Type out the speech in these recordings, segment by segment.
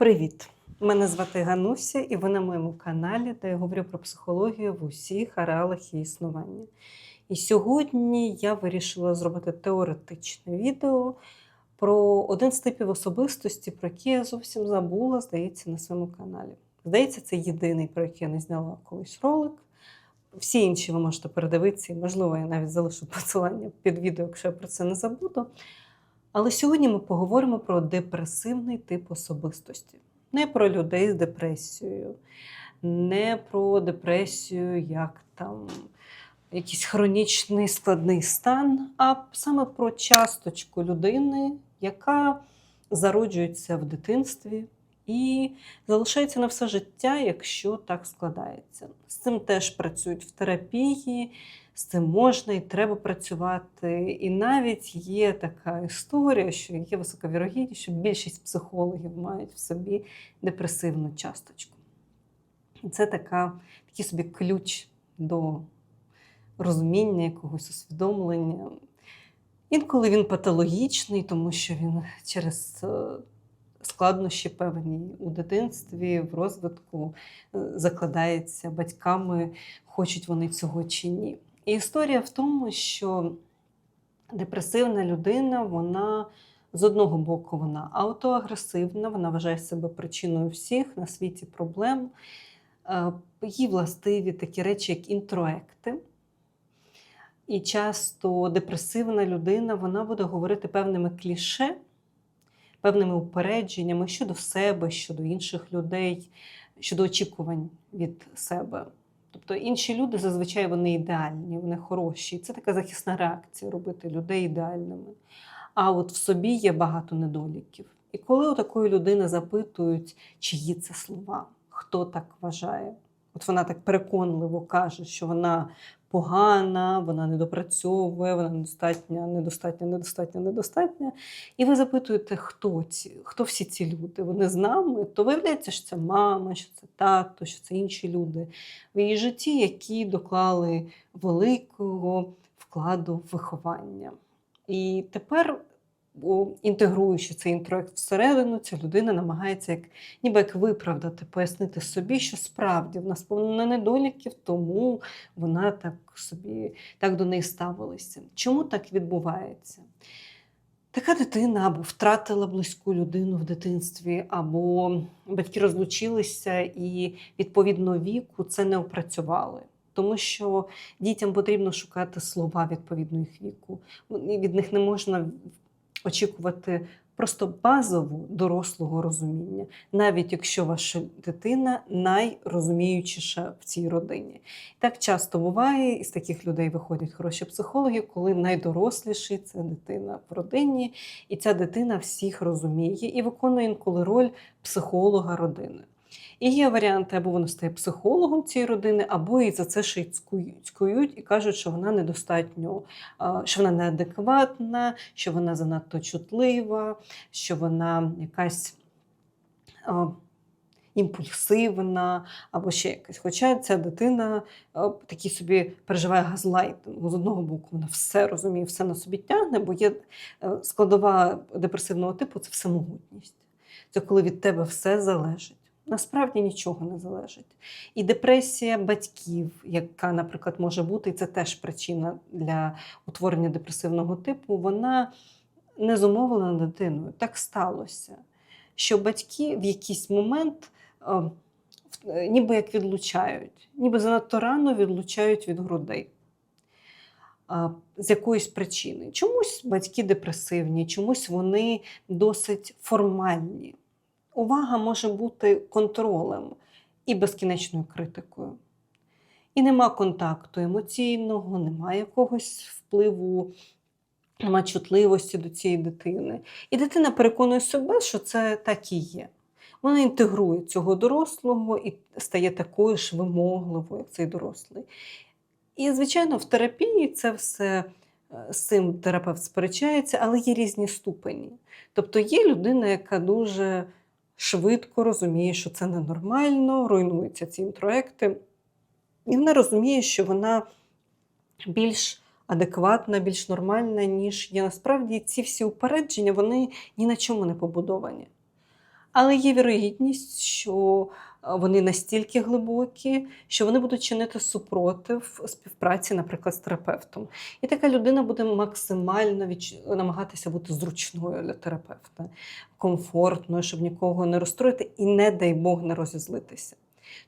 Привіт! Мене звати Гануся, і ви на моєму каналі, де я говорю про психологію в усіх ареалах її існування. І сьогодні я вирішила зробити теоретичне відео про один з типів особистості, про який я зовсім забула, здається, на своєму каналі. Здається, це єдиний, про який я не зняла колись ролик. Всі інші ви можете передивитися, і, можливо, я навіть залишу посилання під відео, якщо я про це не забуду. Але сьогодні ми поговоримо про депресивний тип особистості. Не про людей з депресією, не про депресію як там якийсь хронічний складний стан, а саме про часточку людини, яка зароджується в дитинстві і залишається на все життя, якщо так складається. З цим теж працюють в терапії, з цим можна і треба працювати. І навіть є така історія, що є висока вірогідність, що більшість психологів мають в собі депресивну часточку. І це така, такий собі ключ до розуміння, якогось усвідомлення. Інколи він патологічний, тому що він через е, складнощі певні у дитинстві, в розвитку е, закладається батьками, хочуть вони цього чи ні. І історія в тому, що депресивна людина, вона з одного боку вона автоагресивна, вона вважає себе причиною всіх на світі проблем. Е, Їй властиві такі речі, як інтроекти. І часто депресивна людина вона буде говорити певними кліше, певними упередженнями щодо себе, щодо інших людей, щодо очікувань від себе. Тобто інші люди зазвичай вони ідеальні, вони хороші. Це така захисна реакція робити людей ідеальними. А от в собі є багато недоліків. І коли у такої людини запитують, чиї це слова, хто так вважає, от вона так переконливо каже, що вона погана, вона недопрацьовує, вона недостатня, недостатня, недостатня, недостатня. І ви запитуєте, хто ці, хто всі ці люди? Вони з нами, то виявляється, що це мама, що це тато, що це інші люди в її житті, які доклали великого вкладу в виховання. І тепер, інтегруючи цей інтроект всередину, ця людина намагається як, ніби як виправдати, пояснити собі, що справді в нас повно недоліків, тому вона так собі так до неї ставилася. Чому так відбувається? Така дитина або втратила близьку людину в дитинстві, або батьки розлучилися і відповідно віку це не опрацювали. Тому що дітям потрібно шукати слова відповідно їх віку. Від них не можна очікувати просто базову дорослого розуміння, навіть якщо ваша дитина найрозуміючіша в цій родині. Так часто буває, із таких людей виходять хороші психологи, коли найдоросліший це дитина в родині, і ця дитина всіх розуміє і виконує інколи роль психолога родини. І є варіанти, або вона стає психологом цієї родини, або і за це ще й цькують, і кажуть, що вона недостатньо, що вона неадекватна, що вона занадто чутлива, що вона якась імпульсивна, або ще якась. Хоча ця дитина такий собі переживає газлайтинг. З одного боку, вона все розуміє, все на собі тягне, бо є е, складова депресивного типу це всемогутність. Це коли від тебе все залежить. Насправді нічого не залежить. І депресія батьків, яка, наприклад, може бути, і це теж причина для утворення депресивного типу, вона не зумовлена дитиною. Так сталося, що батьки в якийсь момент е, е, ніби як відлучають, ніби занадто рано відлучають від грудей. З якоїсь причини. Чомусь батьки депресивні, чомусь вони досить формальні. Увага може бути контролем і безкінечною критикою. І нема контакту емоційного, немає якогось впливу, нема чутливості до цієї дитини. І дитина переконує себе, що це так і є. Вона інтегрує цього дорослого і стає такою ж вимогливою, як цей дорослий. І, звичайно, в терапії це все е, з цим терапевт сперечається, але є різні ступені. Тобто є людина, яка дуже швидко розуміє, що це ненормально, руйнуються ці інтроекти. І вона розуміє, що вона більш адекватна, більш нормальна, ніж є насправді ці всі упередження, вони ні на чому не побудовані. Але є вірогідність, що вони настільки глибокі, що вони будуть чинити супротив співпраці, наприклад, з терапевтом. І така людина буде максимально відч- намагатися бути зручною для терапевта, комфортною, щоб нікого не розстроїти, і не дай Бог не розізлитися.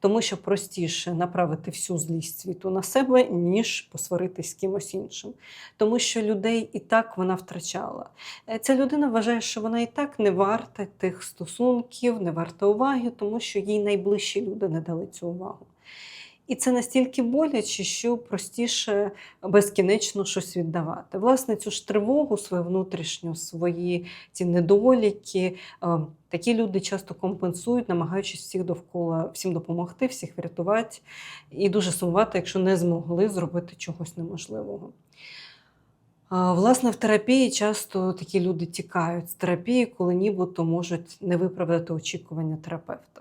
Тому що простіше направити всю злість світу на себе, ніж посваритись з кимось іншим. Тому що людей і так вона втрачала. Е, Ця людина вважає, що вона і так не варта тих стосунків, не варта уваги, тому що їй найближчі люди не дали цю увагу. І це настільки боляче, що простіше безкінечно щось віддавати. Власне, цю ж тривогу, свою внутрішню, свої ці недоліки, е, такі люди часто компенсують, намагаючись всіх довкола всім допомогти, всіх врятувати і дуже сумувати, якщо не змогли зробити чогось неможливого. Власне, в терапії часто такі люди тікають з терапії, коли нібито можуть не виправдати очікування терапевта,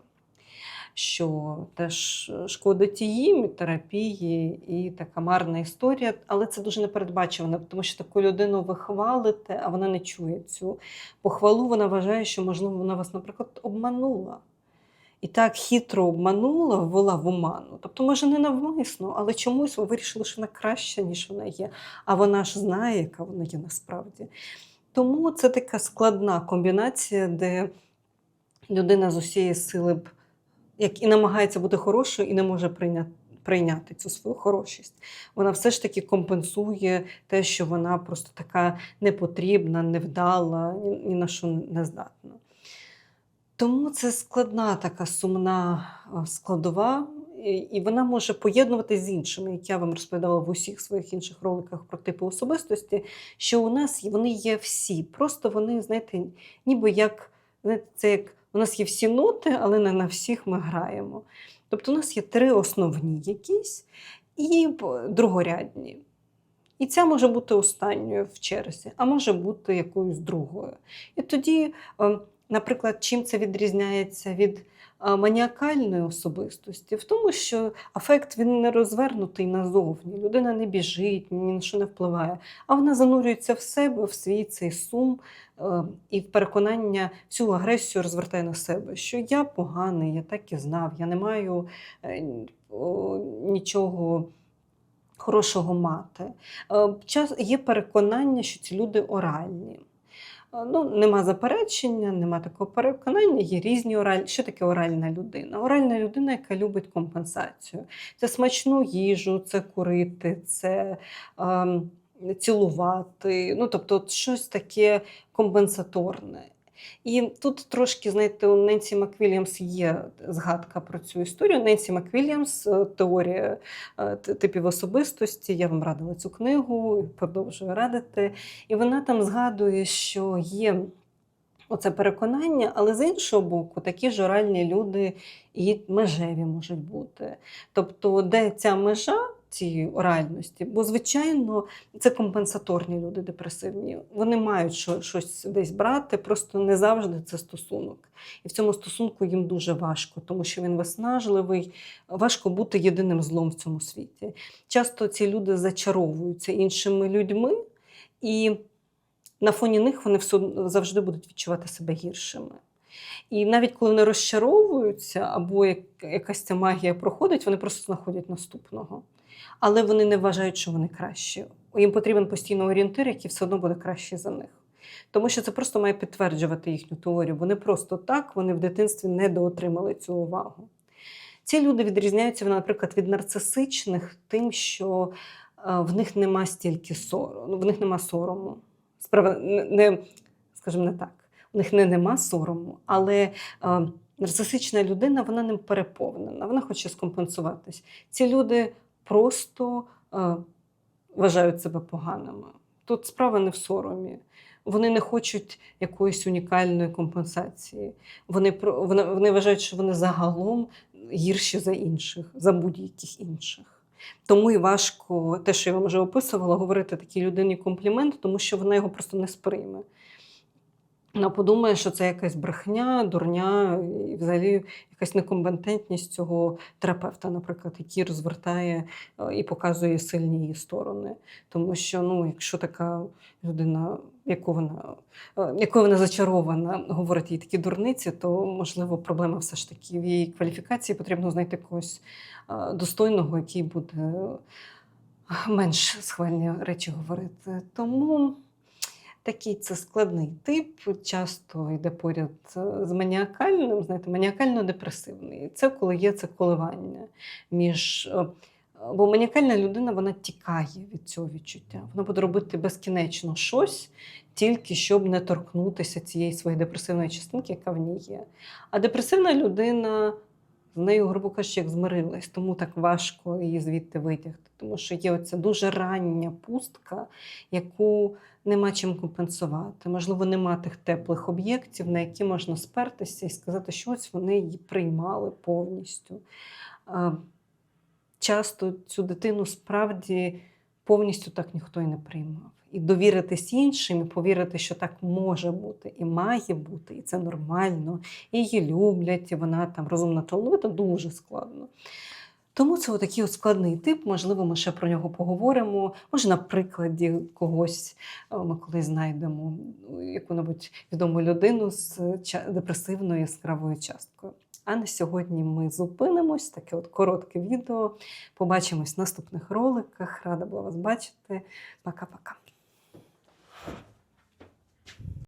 що теж шкодить і терапії, і така марна історія, але це дуже непередбачувано, тому що таку людину ви хвалите, а вона не чує цю похвалу. Вона вважає, що, можливо, вона вас, наприклад, обманула. І так хитро обманула, ввела в оману. Тобто, може, не навмисно, але чомусь ви вирішили, що вона краща, ніж вона є. А вона ж знає, яка вона є насправді. Тому це така складна комбінація, де людина з усієї сили б як і намагається бути хорошою, і не може прийняти. Прийняти цю свою хорошість. Вона все ж таки компенсує те, що вона просто така непотрібна, невдала, ні, на що не здатна. Тому це складна така сумна складова, і вона може поєднуватися з іншими, як я вам розповідала в усіх своїх інших роликах про типи особистості, що у нас вони є всі. Просто вони, знаєте, ніби як знаєте, це як у нас є всі ноти, але не на всіх ми граємо. Тобто у нас є три основні якісь і другорядні. І ця може бути останньою в черзі, а може бути якоюсь другою. І тоді, е, наприклад, чим це відрізняється від е, маніакальної особистості? В тому, що афект він не розвернутий назовні. Людина не біжить, ні на що не впливає, а вона занурюється в себе, в свій цей сум е, і переконання всю агресію розвертає на себе, що я поганий, я так і знав, я не маю е, нічого хорошого мати. Час- Є переконання, що ці люди оральні. Е, Ну, нема заперечення, нема такого переконання, є різні оральні. Що таке оральна людина? Оральна людина, яка любить компенсацію. Це смачну їжу, це курити, це ем, цілувати. Ну, тобто, щось таке компенсаторне. І тут трошки, знаєте, у Ненсі Маквільямс є згадка про цю історію. Ненсі Маквільямс, е, теорія е, типів особистості. Я вам радила цю книгу, продовжую радити. І вона там згадує, що є оце переконання, але з іншого боку, такі ж оральні люди і межеві можуть бути. Тобто, де ця межа цієї оральності? Бо, звичайно, це компенсаторні люди депресивні. Вони мають що, щось десь брати, просто не завжди це стосунок. І в цьому стосунку їм дуже важко, тому що він виснажливий, важко бути єдиним злом в цьому світі. Часто ці люди зачаровуються іншими людьми, і на фоні них вони завжди будуть відчувати себе гіршими. І навіть коли вони розчаровуються, або як, якась ця магія проходить, вони просто знаходять наступного. Але вони не вважають, що вони кращі. Їм потрібен постійно орієнтир, який все одно буде кращий за них. Тому що це просто має підтверджувати їхню теорію, бо не просто так вони в дитинстві недоотримали цю увагу. Ці люди відрізняються, наприклад, від нарцисичних тим, що е, в них нема стільки сорому, в них нема сорому. Справа не, не скажімо не так, у них не нема сорому, але е, нарцисична людина вона ним переповнена, вона хоче скомпенсуватись. Ці люди просто е, вважають себе поганими. Тут справа не в соромі. Вони не хочуть якоїсь унікальної компенсації. Вони, вони, вони вважають, що вони загалом гірші за інших, за будь-яких інших. Тому і важко те, що я вам вже описувала, говорити такій людині комплімент, тому що вона його просто не сприйме. Вона подумає, що це якась брехня, дурня і взагалі якась некомпетентність цього терапевта, наприклад, який розвертає е, і показує сильні її сторони. Тому що, ну, якщо така людина, яку вона, е, якою вона зачарована, говорить їй такі дурниці, то можливо проблема все ж таки в її кваліфікації. Потрібно знайти когось е, достойного, який буде менш схвальні речі говорити. Тому. Такий це складний тип, часто йде поряд е, з маніакальним, знаєте, маніакально-депресивний. Це коли є це коливання між. е, Бо маніакальна людина вона тікає від цього відчуття. Вона буде робити безкінечно щось, тільки щоб не торкнутися цієї своєї депресивної частинки, яка в ній є. А депресивна людина з нею, грубо кажучи, як змирилась, тому так важко її звідти витягти. Тому що є оця дуже рання пустка, яку нема чим компенсувати. Можливо, нема тих теплих об'єктів, на які можна спертися і сказати, що ось вони її приймали повністю. Часто цю дитину справді повністю так ніхто і не приймав. І довіритись іншим, і повірити, що так може бути і має бути, і це нормально, і її люблять, і вона там розумна талановита, дуже складно. Тому це отакий от складний тип. Можливо, ми ще про нього поговоримо. Може, на прикладі когось е, ми колись знайдемо яку-небудь відому людину з ча- депресивною яскравою часткою. А на сьогодні ми зупинимось. Таке от коротке відео. Побачимось в наступних роликах. Рада була вас бачити. Пока-пока.